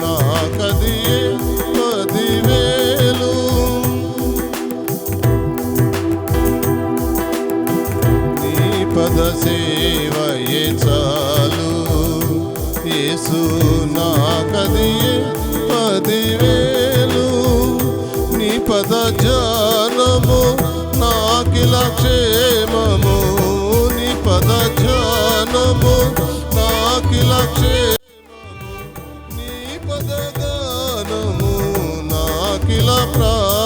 నాకదియే పదివేలు. నీ పద సేవయే చాలు. యేసు నాకదియే పదివేలు నాకిల ప్రాణము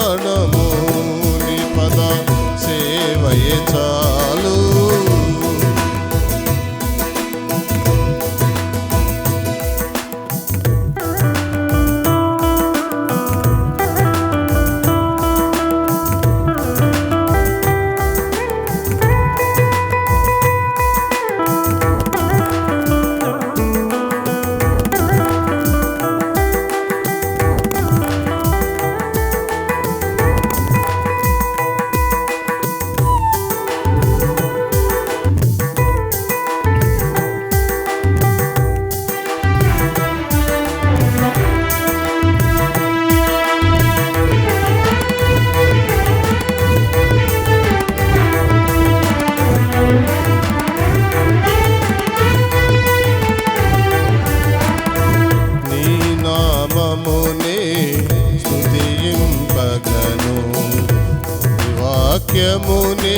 వాక్యమునే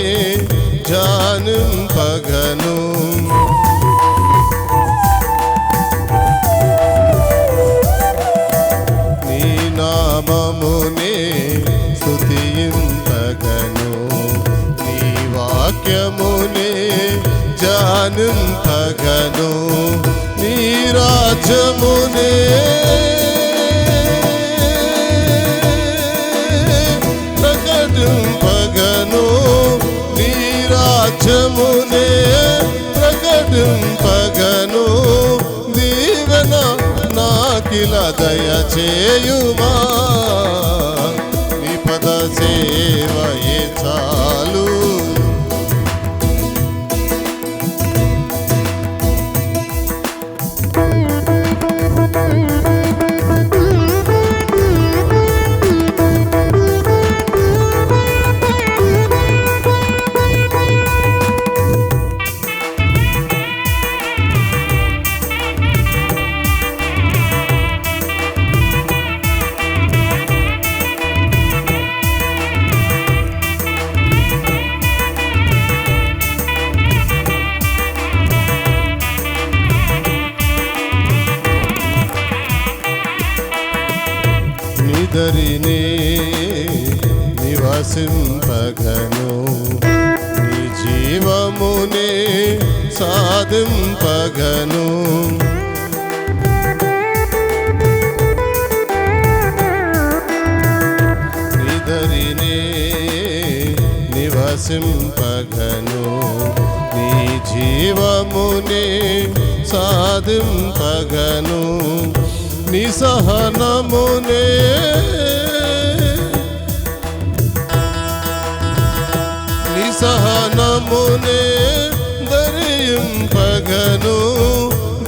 జానింపగను నీ నామమునే స్తుతింపగను నీ వాక్యమునే జానింపగను నీ రాజమునే దయచేయుమా నివసింపగను నీ జీవమునే సాధింపగను. నిదరినే నివసింపగను. నీ జీవమునే సాధింపగను. నిసహనమునే నిసహనమునే దరియింపగను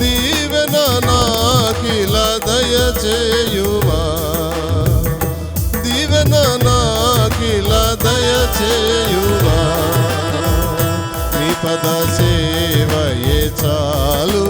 దీవెన నాకిల దయచేయువా దీవెన నాకిల దయచేయువా నీ పద సేవయే చాలు.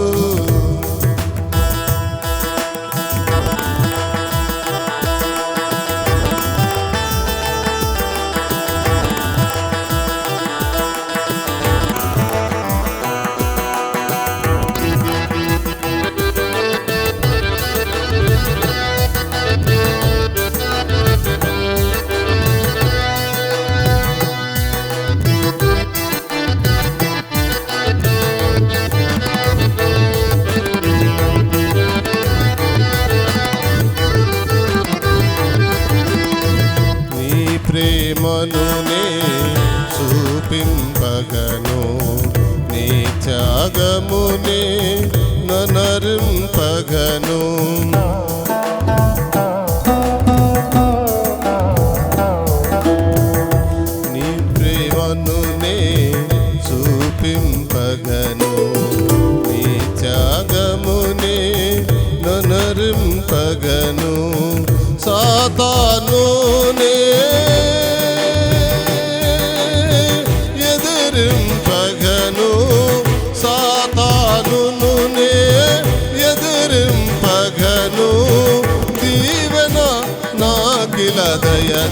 ప్రేమనునే చూపింపగను. నీ త్యాగమునే ననరింపగను.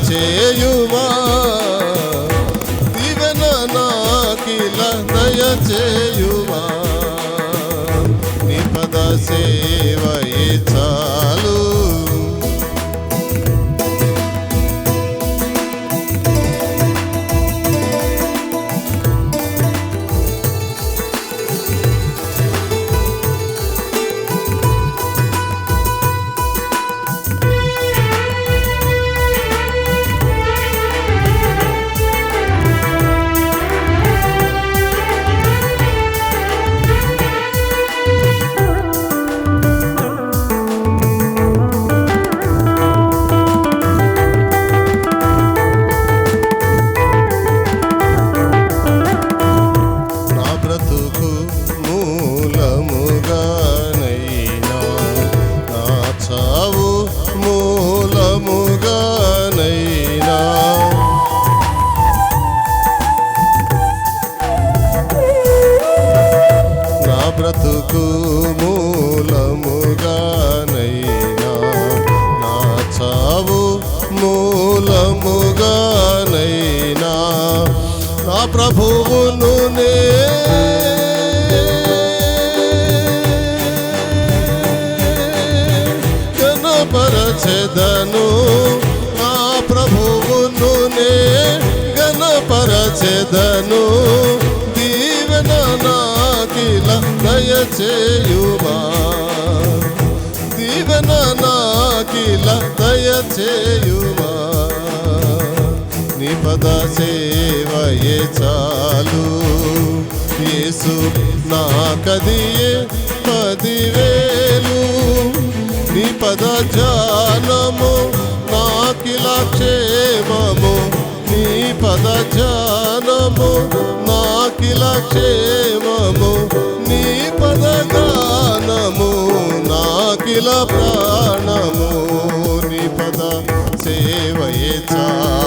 దయ ప్రభువును నే గణపరచెదను నా ప్రభువును నే గణపరచెదను దీవెన నాకిల దయచేయుమా. దీవెన నాకిల దయచేయుమా. పద సేవయే చాలు. యేసు నా కదియే పదివేలు. నీ పద జానము నాకిలా క్షేమము. నీ పద జానము నాకిలా క్షేమము. నీ పద గానము నాకిలా ప్రాణము. నీ పద సేవయే చాలు